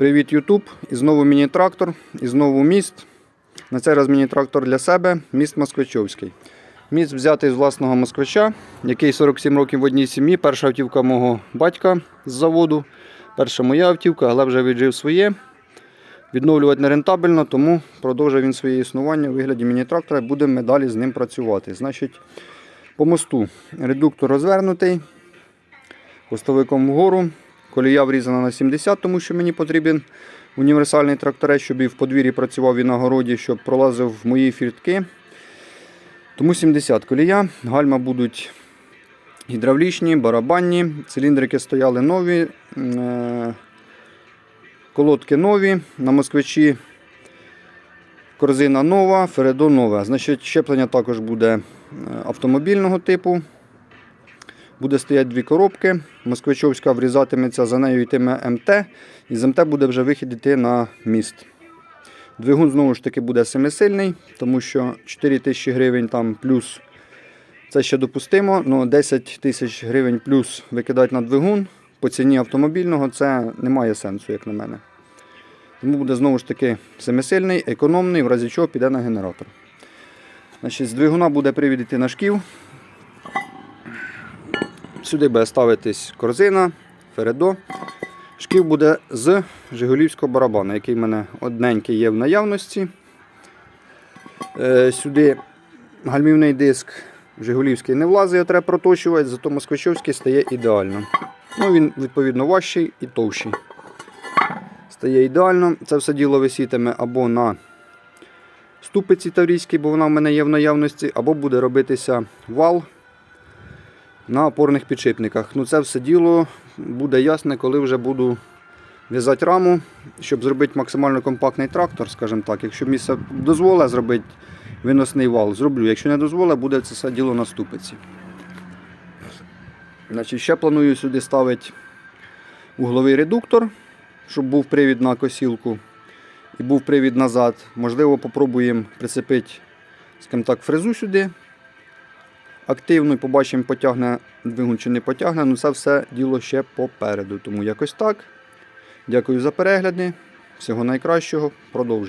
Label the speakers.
Speaker 1: Привіт, Ютуб! І знову міні-трактор, і знову міст. На цей раз міні-трактор для себе, міст Москвичовський. Міст взятий з власного москвича, який 47 років в одній сім'ї. Перша автівка мого батька з заводу. Перша моя автівка, але вже віджив своє. Відновлювати нерентабельно, тому продовжує він своє існування у вигляді міні-трактора. Будемо далі з ним працювати. Значить, по мосту редуктор розвернутий, хвостовиком вгору. Колія врізана на 70, тому що мені потрібен універсальний тракторець, щоб і в подвір'ї працював і на городі, щоб пролазив в мої фіртки. Тому 70 колія. Гальма будуть гідравлічні, барабанні, циліндрики стояли нові, е, колодки нові. На москвичі корзина нова, Фередо нове. Значить, щеплення також буде е, автомобільного типу. Буде стояти дві коробки. Москвичовська врізатиметься, за нею йтиме МТ, і з МТ буде вже вихід йти на міст. Двигун знову ж таки буде семисильний, тому що 4 тисячі гривень там плюс це ще допустимо, але 10 тисяч гривень плюс викидати на двигун по ціні автомобільного це не має сенсу, як на мене. Тому буде знову ж таки семисильний, економний, в разі чого піде на генератор. Значить, з двигуна буде привід йти на шків. Сюди буде ставитись корзина, фередо. Шків буде з Жигулівського барабану, який в мене одненький є в наявності. Е, Сюди гальмівний диск Жигулівський не влазить, його треба проточувати, зато москвичовський стає ідеально. Ну, Він, відповідно, важчий і товщий. Стає ідеально. Це все діло висітиме або на ступиці таврійській, бо вона в мене є в наявності, або буде робитися вал на опорних підшипниках. Ну Це все діло буде ясне, коли вже буду в'язати раму, щоб зробити максимально компактний трактор, скажімо так. Якщо місце дозволить зробити виносний вал, зроблю. Якщо не дозволить, буде це все діло на ступиці. Значить, Ще планую сюди ставити угловий редуктор, щоб був привід на косілку і був привід назад. Можливо, попробуємо прицепити скажімо так, фрезу сюди активно побачимо, потягне двигун чи не потягне. але це все діло ще попереду. Тому якось так. Дякую за перегляди. Всього найкращого. Продовжуємо.